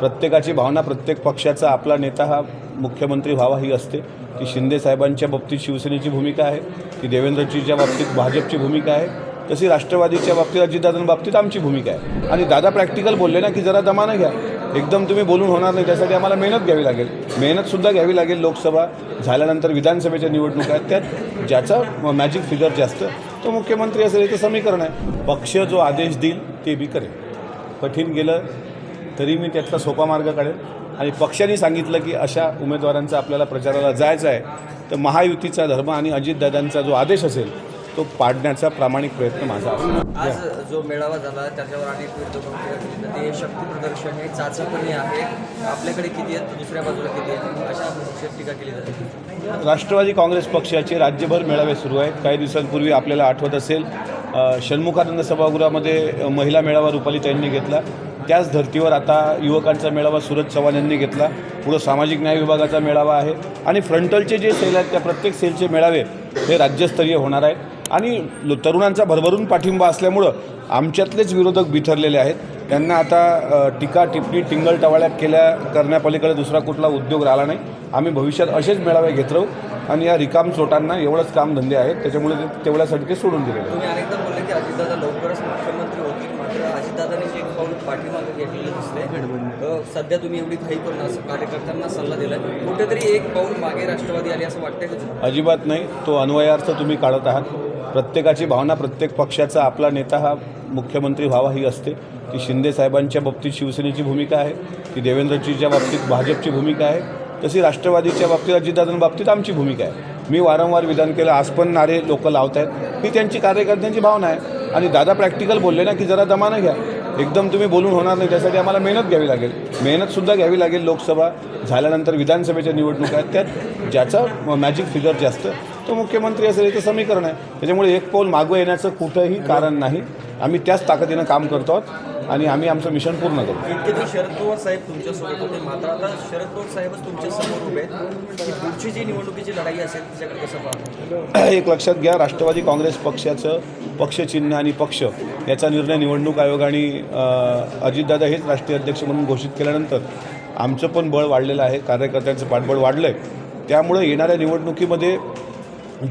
प्रत्येकाची भावना प्रत्येक पक्षाचा आपला नेता हा मुख्यमंत्री व्हावा ही असते. ती शिंदे साहेबांच्या बाबतीत शिवसेनेची भूमिका आहे ती देवेंद्रजीच्या बाबतीत भाजपची भूमिका आहे तशी राष्ट्रवादीच्या बाबतीत अजितदादांच्या बाबतीत आमची भूमिका आहे. आणि दादा प्रॅक्टिकल बोलले ना की जरा दमानं घ्या. एकदम तुम्ही बोलून होणार नाही त्यासाठी आम्हाला मेहनत घ्यावी लागेल. मेहनतसुद्धा घ्यावी लागेल लोकसभा झाल्यानंतर विधानसभेच्या निवडणुका आहेत त्यात. ज्याचा मॅजिक फिगर जास्त तो मुख्यमंत्री असेल याचं समीकरण आहे. पक्ष जो आदेश देईल ते बी करेल. कठीण गेलं तरी मी त्यातला सोपा मार्ग काढेल. आणि पक्षाने सांगितलं की अशा उमेदवारांचा आपल्याला प्रचाराला जायचं आहे तर महायुतीचा धर्म आणि अजितदादांचा जो आदेश असेल तो पाडण्याचा प्रामाणिक प्रयत्न माझा आज जो मेळावा झाला त्याच्यावर अनेक ते शक्ती प्रदर्शन आहे चाचपणी आहे. आपल्याकडे किती आहेत? दुसऱ्या बाजूला किती आहेत? अशा पक्षात टीका केली जाते. राष्ट्रवादी काँग्रेस पक्षाचे राज्यभर मेळावे सुरू आहेत. काही दिवसांपूर्वी आपल्याला आठवत असेल षण्मुखानंद सभागृहामध्ये महिला मेळावा रुपालीताईंनी घेतला. त्याच धर्तीवर आता युवकांचा मेळावा सुरज चव्हाण यांनी घेतला. पुढं सामाजिक न्याय विभागाचा मेळावा आहे. आणि फ्रंटलचे जे सेल आहेत त्या प्रत्येक सेलचे मेळावे हे राज्यस्तरीय होणार आहेत. आणि तरुणांचा भरभरून पाठिंबा असल्यामुळं आमच्यातलेच विरोधक बिथरलेले आहेत. त्यांना आता टीका टिप्पणी टिंगल टवाळ्यात केल्या करण्यापलीकडे दुसरा कुठला उद्योग राहिला नाही. आम्ही भविष्यात असेच मेळावे घेत राहू. आणि या रिकाम चोटांना एवढंच कामधंदे आहेत. त्याच्यामुळे ते तेवढ्यासाठी ते सोडून दिले आहेत. तुम्ही अनेकदा बोलले की अजितदादा लवकरच मुख्यमंत्री होतील मात्र अजितदादांनी जे एक पाऊल पाठीमागे घेतलेलं दिसतंय. सध्या तुम्ही एवढी घाई करून असं कार्यकर्त्यांना सल्ला दिला कुठेतरी एक पाऊल मागे राष्ट्रवादी आली असं वाटतंय अजिबात नाही. तो अन्वयार्थ तुम्ही काढत आहात. प्रत्येकाची भावना प्रत्येक पक्षाचा आपला नेता हा मुख्यमंत्री व्हावा ही असते. ती शिंदे साहेबांच्या बाबतीत शिवसेनेची भूमिका आहे. ती देवेंद्रजीच्या बाबतीत भाजपची भूमिका आहे. तशी राष्ट्रवादीच्या बाबतीत अजितदादांच्या बाबतीत आमची भूमिका आहे. मी वारंवार विधान केलं. आज पण नारे लोक लावत आहेत ही त्यांची कार्यकर्त्यांची भावना आहे. आणि दादा प्रॅक्टिकल बोलले ना की जरा दमानं घ्या. एकदम तुम्ही बोलून होणार नाही त्यासाठी आम्हाला मेहनत घ्यावी लागेल. मेहनतसुद्धा घ्यावी लागेल लोकसभा झाल्यानंतर विधानसभेच्या निवडणुका आहेत. त्यात ज्याचा मॅजिक फिगर जास्त तो मुख्यमंत्री असेल याचं समीकरण आहे. त्याच्यामुळे एक पाऊल मागं येण्याचं कुठंही कारण नाही. आम्ही त्याच ताकदीनं काम करतो आहोत. आणि आम्ही आमचं मिशन पूर्ण करू. इतके शरद पवार साहेब तुमच्यासोबत होते मात्र आता शरद पवार साहेबच तुमच्यासमोर उभे आहेत. की पुढची जी निवडणुकीची लढाई असेल तिच्याकडे कसं पाहतो? एक लक्षात घ्या राष्ट्रवादी काँग्रेस पक्षाचं पक्षचिन्ह आणि पक्ष याचा निर्णय निवडणूक आयोग आणि अ, अजितदादा हेच राष्ट्रीय अध्यक्ष म्हणून घोषित केल्यानंतर आमचं पण बळ वाढलेलं आहे कार्यकर्त्यांचं पाठबळ वाढलं आहे त्यामुळे येणाऱ्या निवडणुकीमध्ये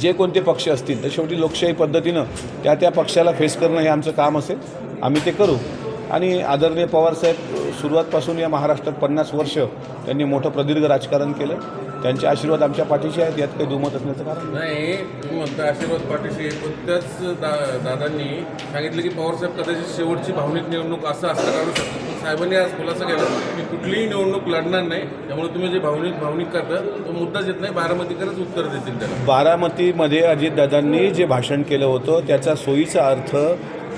जे कोणते पक्ष असतील तर शेवटी लोकशाही पद्धतीनं त्या त्या पक्षाला फेस करणं हे आमचं काम असेल. आम्ही ते करू. आणि आदरणीय पवारसाहेब सुरुवातपासून या महाराष्ट्रात पन्नास वर्ष त्यांनी मोठं प्रदीर्घ राजकारण केलं. त्यांचे आशीर्वाद आमच्या पाठीशी आहेत यात काही दुमत असण्याचं कारण नाही. तुम्ही म्हणता आशीर्वाद पाठीशी त्याच दा दादांनी सांगितलं की पवारसाहेब कदाचित शेवटची भावनिक निवडणूक असं असं काढू शकतो साहेबांनी आज खुलासा केला. मी कुठलीही निवडणूक लढणार नाही त्यामुळे तुम्ही जे भावनिक भावनिक करता तो मुद्दाच येत नाही. बारामतीकरच उत्तर देतील त्याला. बारामतीमध्ये अजितदादांनी जे भाषण केलं होतं त्याचा सोयीचा अर्थ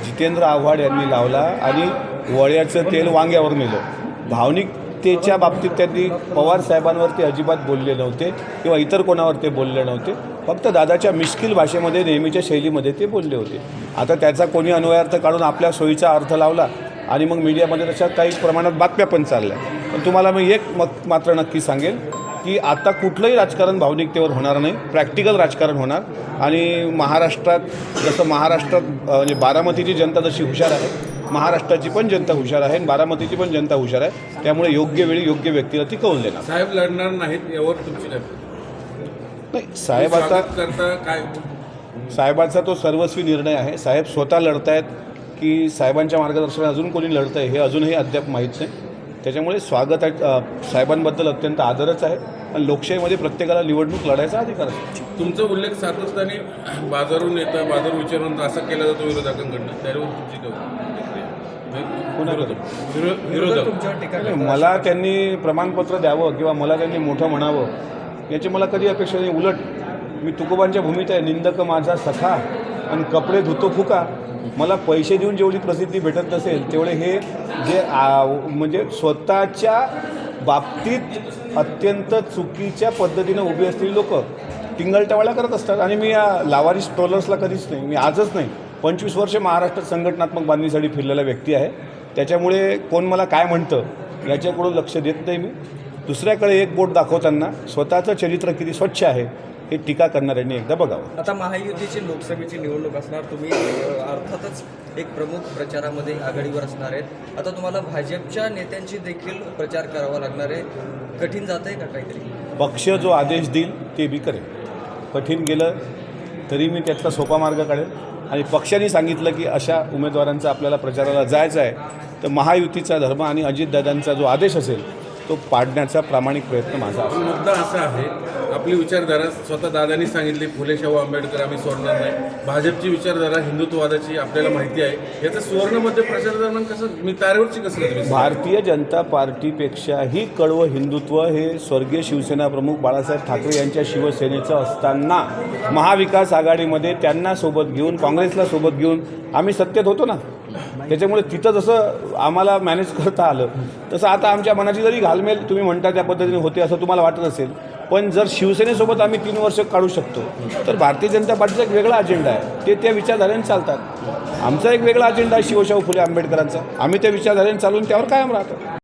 जितेंद्र आव्हाड यांनी लावला आणि वळ्याचं तेल वांग्यावर नेलं. भावनिकतेच्या बाबतीत त्यांनी पवार साहेबांवर ते अजिबात बोलले नव्हते किंवा इतर कोणावर ते बोलले नव्हते. फक्त दादाच्या मिश्किल भाषेमध्ये नेहमीच्या शैलीमध्ये ते बोलले होते. आता त्याचा कोणी अन्वयार्थ काढून आपल्या सोयीचा अर्थ लावला आणि मग मीडियामध्ये तशा काही प्रमाणात बातम्या पण चालल्या. पण तुम्हाला मी एक मत मात्र नक्की सांगेल की आता कुठलंही राजकारण भावनिकतेवर होणार नाही. प्रॅक्टिकल राजकारण होणार. आणि महाराष्ट्रात जसं महाराष्ट्रात म्हणजे बारामतीची जनता जशी हुशार आहे महाराष्ट्राची पण जनता हुशार आहे आणि बारामतीची पण जनता हुशार आहे. त्यामुळे योग्य वेळी योग्य व्यक्तीला ती कौल देणार. साहेब लढणार नाहीत यावर तुमची नाही साहेब आता करता काय? साहेबांचा तो सर्वस्वी निर्णय आहे. साहेब स्वतः लढतायत की साहेबांच्या मार्गदर्शनात अजून कोणी लढतं आहे हे अजूनही अद्याप माहीत नाही. त्याच्यामुळे स्वागत आहे साहेबांबद्दल अत्यंत आदरच आहे. आणि लोकशाहीमध्ये प्रत्येकाला निवडणूक लढायचा अधिकार असतो. तुमचा उल्लेख सातत्याने बाजारून येतं बाजार विचारून असं केला जातो विरोधकांकडनं. त्यावर तुमची विरोधक. मला त्यांनी प्रमाणपत्र द्यावं किंवा मला त्यांनी मोठं म्हणावं याची मला कधी अपेक्षा नाही. उलट मी तुकोबांच्या भूमीत आहे. निंदक माझा सखा. आणि कपडे धुतो फुका. मला पैसे देऊन जेवढी प्रसिद्धी भेटत नसेल तेवढे हे जे म्हणजे स्वतःच्या बाबतीत अत्यंत चुकीच्या पद्धतीनं उभी असलेली लोक टिंगलटवाळ्या करत असतात. आणि मी या लावारिस ट्रोलर्सला कधीच नाही. मी आजच नाही. पंचवीस वर्ष महाराष्ट्रात संघटनात्मक बांधणीसाठी फिरलेला व्यक्ती आहे. त्याच्यामुळे कोण मला काय म्हणतं याच्याकडून लक्ष देत नाही मी. दुसऱ्याकडे एक बोट दाखवताना स्वतःचं चरित्र किती स्वच्छ आहे हे टीका करणाऱ्यांनी एकदा बघावं. आता महायुतीची लोकसभेची निवडणूक असणार तुम्ही अर्थातच एक प्रमुख प्रचारामध्ये आघाडीवर असणार आहेत. आता तुम्हाला भाजपच्या नेत्यांची देखील प्रचार करावा लागणार आहे. कठीण जात आहे का काहीतरी? पक्ष जो आदेश देईल ते मी करेन. कठीण गेलं तरी मी त्यातला सोपा मार्ग काढेल आणि पक्षाने सांगितलं की अशा उमेदवारांचा आपल्याला प्रचाराला जायचं आहे तर महायुतीचा धर्म आणि अजितदादांचा जो आदेश असेल तो पाडण्याचा प्रामाणिक प्रयत्न माझा मुद्दा असा आहे आपली विचारधारा स्वतः दादांनी सांगितली फुले शाहू आंबेडकर आम्ही सोडणार नाही. भाजपची विचारधारा हिंदुत्ववादाची आपल्याला माहिती आहे. याचं सुवर्णमध्ये प्रचार दरम्यान कसं मी तारेवरची कसं भारतीय जनता पार्टीपेक्षाही कडवं हिंदुत्व हे स्वर्गीय शिवसेना प्रमुख बाळासाहेब ठाकरे यांच्या शिवसेनेचं असताना महाविकास आघाडीमध्ये त्यांना सोबत घेऊन काँग्रेसला सोबत घेऊन आम्ही सत्तेत होतो ना. त्याच्यामुळे तिथं जसं आम्हाला मॅनेज करता आलं तसं आता आमच्या मनाची जरी घालमेल तुम्ही म्हणता त्या पद्धतीने होते असं तुम्हाला वाटत असेल पण जर शिवसेनेसोबत आम्ही तीन वर्ष काढू शकतो तर भारतीय जनता पार्टीचा एक वेगळा अजेंडा आहे. ते त्या विचारधारेने चालतात. आमचा एक वेगळा अजेंडा आहे शिवशाहू फुले आंबेडकरांचा. आम्ही त्या विचारधारेने चालून त्यावर कायम राहतो.